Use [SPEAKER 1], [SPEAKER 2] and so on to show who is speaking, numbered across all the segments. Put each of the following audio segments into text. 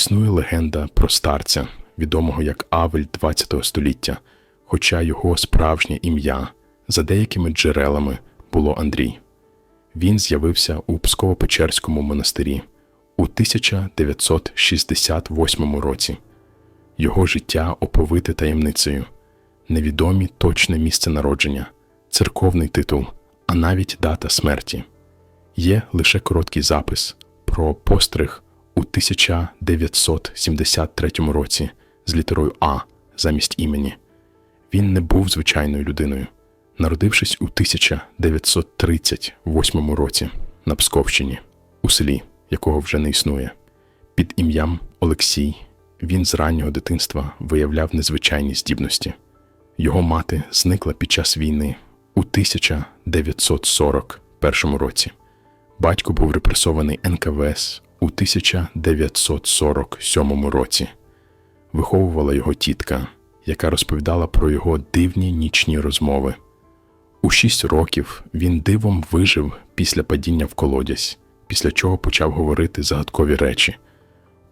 [SPEAKER 1] Існує легенда про старця, відомого як Авель ХХ століття, хоча його справжнє ім'я за деякими джерелами було Андрій. Він з'явився у Псково-Печерському монастирі у 1968 році. Його життя оповите таємницею, невідомі точне місце народження, церковний титул, а навіть дата смерті. Є лише короткий запис про постриг у 1973 році з літерою А замість імені. Він не був звичайною людиною. Народившись у 1938 році на Псковщині, у селі, якого вже не існує, під ім'ям Олексій, він з раннього дитинства виявляв незвичайні здібності. Його мати зникла під час війни у 1941 році. Батько був репресований НКВС у 1947 році. Виховувала його тітка, яка розповідала про його дивні нічні розмови. У шість років він дивом вижив після падіння в колодязь, після чого почав говорити загадкові речі.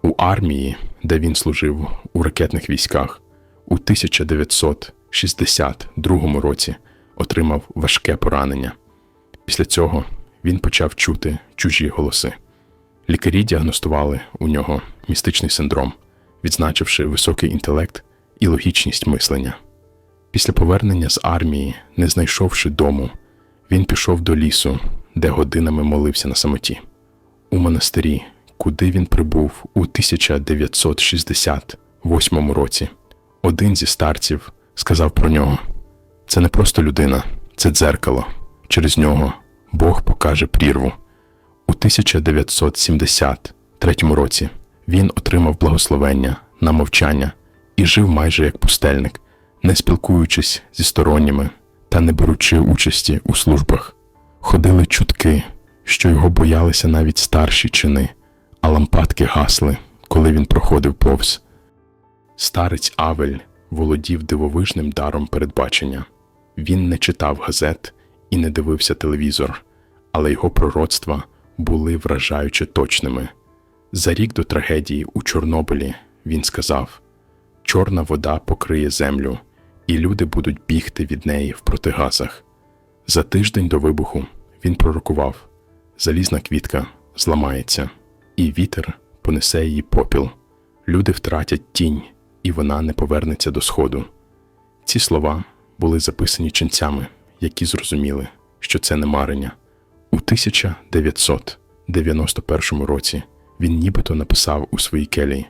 [SPEAKER 1] У армії, де він служив у ракетних військах, у 1962 році отримав важке поранення. Після цього він почав чути чужі голоси. Лікарі діагностували у нього містичний синдром, відзначивши високий інтелект і логічність мислення. Після повернення з армії, не знайшовши дому, він пішов до лісу, де годинами молився на самоті. У монастирі, куди він прибув у 1968 році, один зі старців сказав про нього: це не просто людина, це дзеркало. Через нього Бог покаже прірву. У 1973 році він отримав благословення на мовчання і жив майже як пустельник, не спілкуючись зі сторонніми та не беручи участі у службах. Ходили чутки, що його боялися навіть старші чини, а лампадки гасли, коли він проходив повз. Старець Авель володів дивовижним даром передбачення. Він не читав газет і не дивився телевізор, але його пророцтва були вражаюче точними. За рік до трагедії у Чорнобилі він сказав: Чорна вода покриє землю, і люди будуть бігти від неї в протигазах. За тиждень до вибуху він пророкував: залізна квітка зламається, і вітер понесе її попіл. Люди втратять тінь, і вона не повернеться до сходу. Ці слова були записані ченцями, які зрозуміли, що це не марення. У 1991 році він нібито написав у своїй келії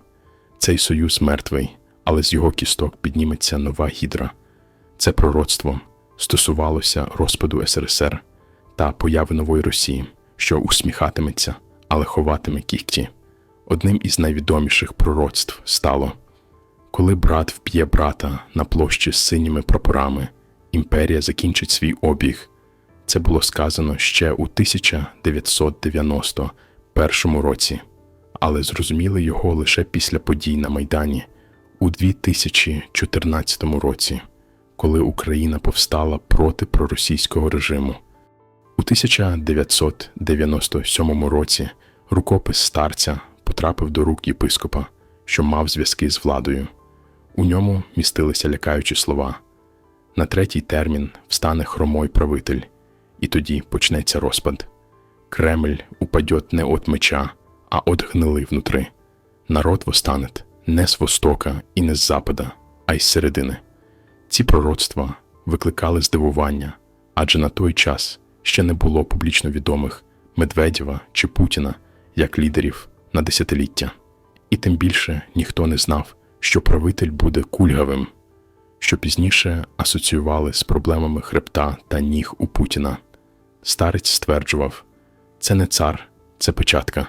[SPEAKER 1] цей союз мертвий, але з його кісток підніметься нова гідра. Це пророцтво стосувалося розпаду СРСР та появи нової Росії, що усміхатиметься, але ховатиме кікті. Одним із найвідоміших пророцтв стало коли брат вб'є брата на площі з синіми прапорами, імперія закінчить свій обіг. Це було сказано ще у 1991 році, але зрозуміли його лише після подій на Майдані у 2014 році, коли Україна повстала проти проросійського режиму. У 1997 році рукопис старця потрапив до рук єпископа, що мав зв'язки з владою. У ньому містилися лякаючі слова. На третій термін встане хромой правитель, і тоді почнеться розпад. Кремль упадет не от меча, а от гнили внутри. Народ восстанет не з востока і не з запада, а й з середини. Ці пророцтва викликали здивування, адже на той час ще не було публічно відомих Медведєва чи Путіна як лідерів на десятиліття. І тим більше ніхто не знав, що правитель буде кульгавим, що пізніше асоціювали з проблемами хребта та ніг у Путіна. Старець стверджував, це не цар, це печатка,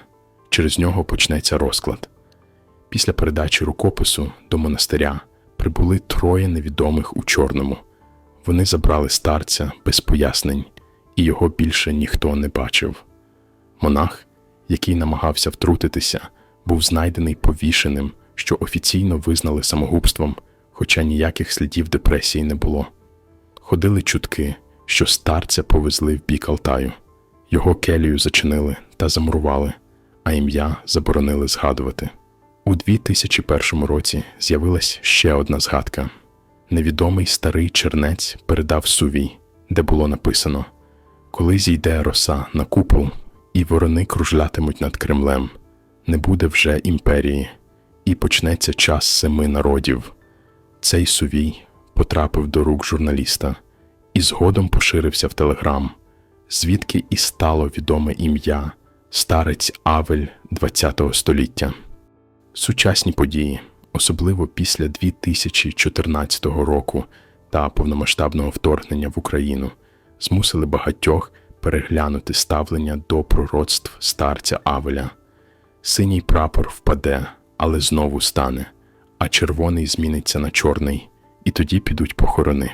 [SPEAKER 1] через нього почнеться розклад. Після передачі рукопису до монастиря прибули троє невідомих у чорному. Вони забрали старця без пояснень, і його більше ніхто не бачив. Монах, який намагався втрутитися, був знайдений повішеним, що офіційно визнали самогубством, хоча ніяких слідів депресії не було. Ходили чутки, що старця повезли в бік Алтаю, його келію зачинили та замурували, а ім'я заборонили згадувати. У У 2001 році з'явилась ще одна згадка. Невідомий старий чернець передав сувій, де було написано: Коли зійде роса на купол, і ворони кружлятимуть над Кремлем, не буде вже імперії, і почнеться час семи народів. Цей сувій потрапив до рук журналіста і згодом поширився в Телеграм, звідки і стало відоме ім'я старець Авель ХХ століття. Сучасні події, особливо після 2014 року та повномасштабного вторгнення в Україну, змусили багатьох переглянути ставлення до пророцтв старця Авеля. Синій прапор впаде, але знову стане, а червоний зміниться на чорний, і тоді підуть похорони.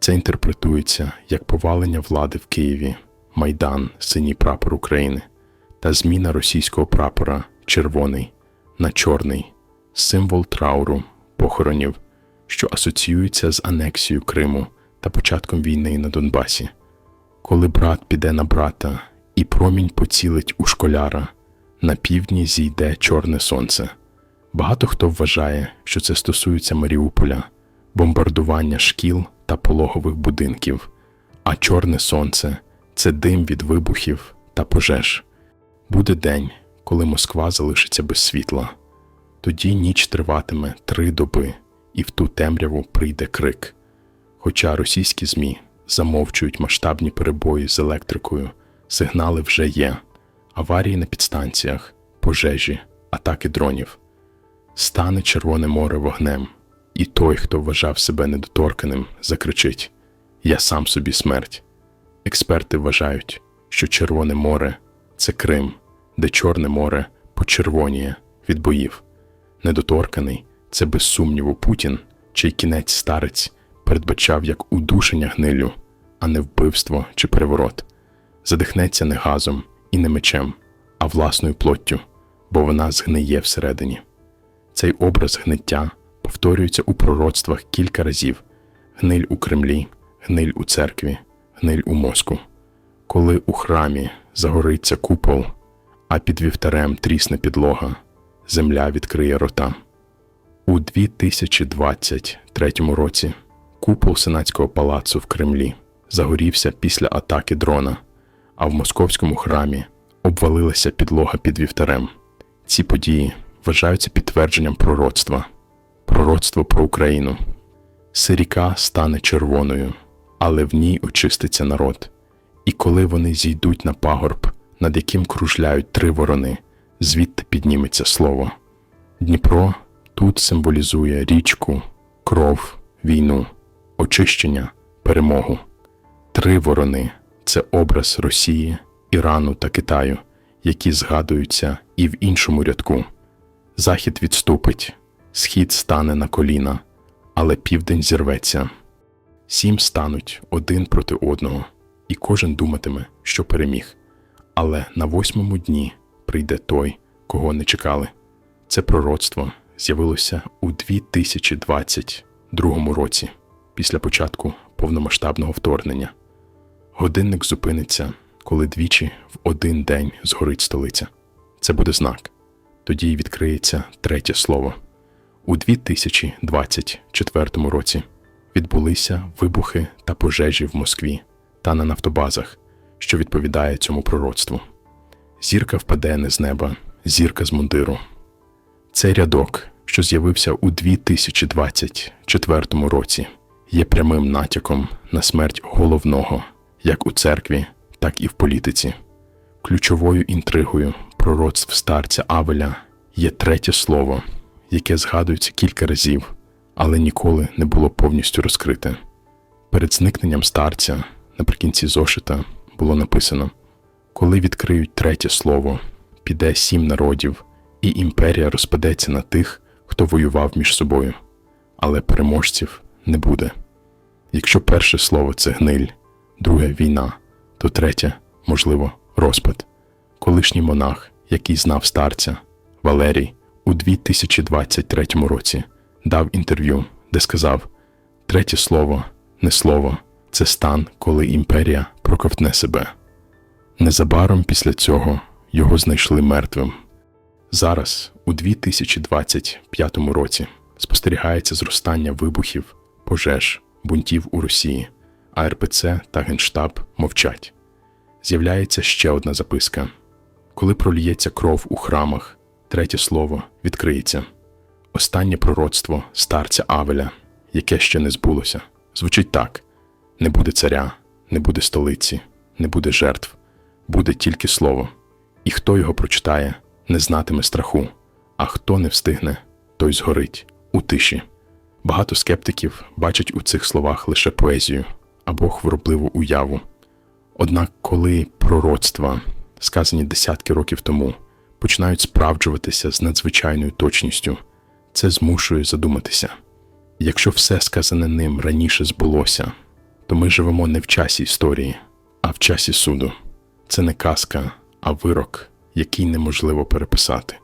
[SPEAKER 1] Це інтерпретується як повалення влади в Києві, Майдан, синій прапор України та зміна російського прапора червоний на чорний, символ трауру, похоронів, що асоціюється з анексією Криму та початком війни на Донбасі. Коли брат піде на брата, і промінь поцілить у школяра, на півдні зійде чорне сонце. Багато хто вважає, що це стосується Маріуполя, бомбардування шкіл та пологових будинків, а чорне сонце це дим від вибухів та пожеж. Буде день, коли Москва залишиться без світла. Тоді ніч триватиме три доби, і в ту темряву прийде крик. Хоча російські ЗМІ замовчують масштабні перебої з електрикою, сигнали вже є, аварії на підстанціях, пожежі, атаки дронів. Стане Червоне море вогнем, і той, хто вважав себе недоторканим, закричить: Я сам собі смерть. Експерти вважають, що Червоне море це Крим, де Чорне море почервоніє від боїв. Недоторканий це без сумніву Путін, чий кінець старець передбачав як удушення гнилю, а не вбивство чи переворот. Задихнеться не газом і не мечем, а власною плоттю, бо вона згниє всередині. Цей образ гниття повторюється у пророцтвах кілька разів: гниль у Кремлі, гниль у церкві, гниль у мозку. Коли у храмі загориться купол, а під вівтарем трісне підлога, земля відкриє рота. У 2023 році купол Сенатського палацу в Кремлі загорівся після атаки дрона, а в московському храмі обвалилася підлога під вівтарем. Ці події вважаються підтвердженням пророцтва, пророцтво про Україну. Сиріка стане червоною, але в ній очиститься народ. І коли вони зійдуть на пагорб, над яким кружляють три ворони, звідти підніметься слово. Дніпро тут символізує річку, кров, війну, очищення, перемогу. Три ворони це образ Росії, Ірану та Китаю, які згадуються і в іншому рядку. Захід відступить, схід стане на коліна, але південь зірветься. Сім стануть один проти одного, і кожен думатиме, що переміг. Але на восьмому дні прийде той, кого не чекали. Це пророцтво з'явилося у 2022 році, після початку повномасштабного вторгнення. Годинник зупиниться, коли двічі в один день згорить столиця. Це буде знак. Тоді й відкриється третє слово. У 2024 році відбулися вибухи та пожежі в Москві та на нафтобазах, що відповідає цьому пророцтву. Зірка впаде не з неба, зірка з мундиру. Цей рядок, що з'явився у 2024 році, є прямим натяком на смерть головного як у церкві, так і в політиці. Ключовою інтригою пророцтв старця Авеля є третє слово, яке згадується кілька разів, але ніколи не було повністю розкрите. Перед зникненням старця наприкінці зошита було написано: коли відкриють третє слово, піде сім народів, і імперія розпадеться на тих, хто воював між собою, але переможців не буде. Якщо перше слово це гниль, друге війна, то третє, можливо, розпад. Колишній монах, який знав старця, Валерій, у 2023 році дав інтерв'ю, де сказав: третє слово, не слово, це стан, коли імперія проковтне себе. Незабаром після цього його знайшли мертвим. Зараз, у У 2025 році спостерігається зростання вибухів, пожеж, бунтів у Росії, а РПЦ та Генштаб мовчать. З'являється ще одна записка. Коли проліється кров у храмах, третє слово відкриється. Останнє пророцтво старця Авеля, яке ще не збулося, звучить так: не буде царя, не буде столиці, не буде жертв, буде тільки слово. І хто його прочитає, не знатиме страху, а хто не встигне, той згорить у тиші. Багато скептиків бачать у цих словах лише поезію або хворобливу уяву. Однак, коли пророцтва, сказані десятки років тому, починають справджуватися з надзвичайною точністю, це змушує задуматися. Якщо все сказане ним раніше збулося, то ми живемо не в часі історії, а в часі суду. Це не казка, а вирок, який неможливо переписати.